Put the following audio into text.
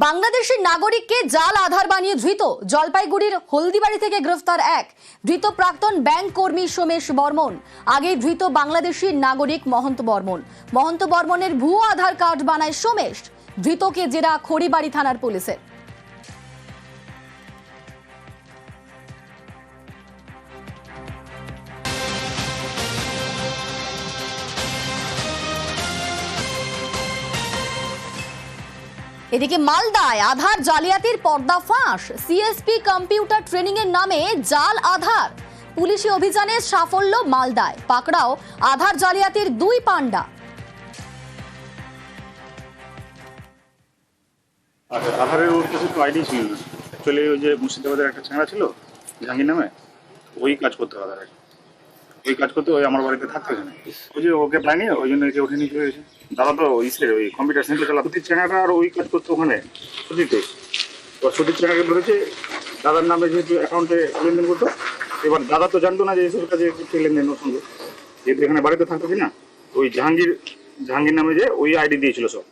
বাংলাদেশের নাগরিককে জাল আধার বানিয়ে ধৃত জলপাইগুড়ির হলদিবাড়ি থেকে গ্রেফতার এক। ধৃত প্রাক্তন ব্যাংক কর্মী সোমেশ বর্মন, আগে ধৃত বাংলাদেশি নাগরিক মহন্ত বর্মন। মহন্ত বর্মনের ভুয়ো আধার কার্ড বানায় সোমেশ, ধৃতকে জেরা খড়িবাড়ি থানার পুলিশের। এদিকে মালদায় আধার জালিয়াতির পর্দা ফাঁস। সিএসপি কম্পিউটার ট্রেনিং এর নামে জাল আধার। পুলিশি অভিযানে সাফল্য মালদায়। পাকড়াও আধার জালিয়াতির দুই পান্ডা আচ্ছা আধারের ওর কাছে আইডি ছিল না। ওই যে মুর্শিদাবাদের একটা ছেঁড়া ছিল, জাহাঙ্গীর নামে, ওই কাজ করতে হবে আধারে। ওই কাজ করতে ওই আমার বাড়িতে থাকতে না ওই যে ওকে পাইনি, ওই জন্য একে ওঠে নিয়ে চলে গেছে দাদা তো ইসের ওই কম্পিউটার সেন্টার চালা সুতির চেনাটা আর ওই কাজ করতো ওখানে সুতিতে এবার সুতির চেনাকে ধরেছে দাদার নামে যেহেতু অ্যাকাউন্টে লেনদেন করতো, এবার দাদা তো জানতো না যে এসব কাজে করছে লেনদেন ওর সঙ্গে। যেহেতু এখানে বাড়িতে থাকতো না ওই জাহাঙ্গীর জাহাঙ্গীর নামে যে ওই আইডি দিয়েছিল সব।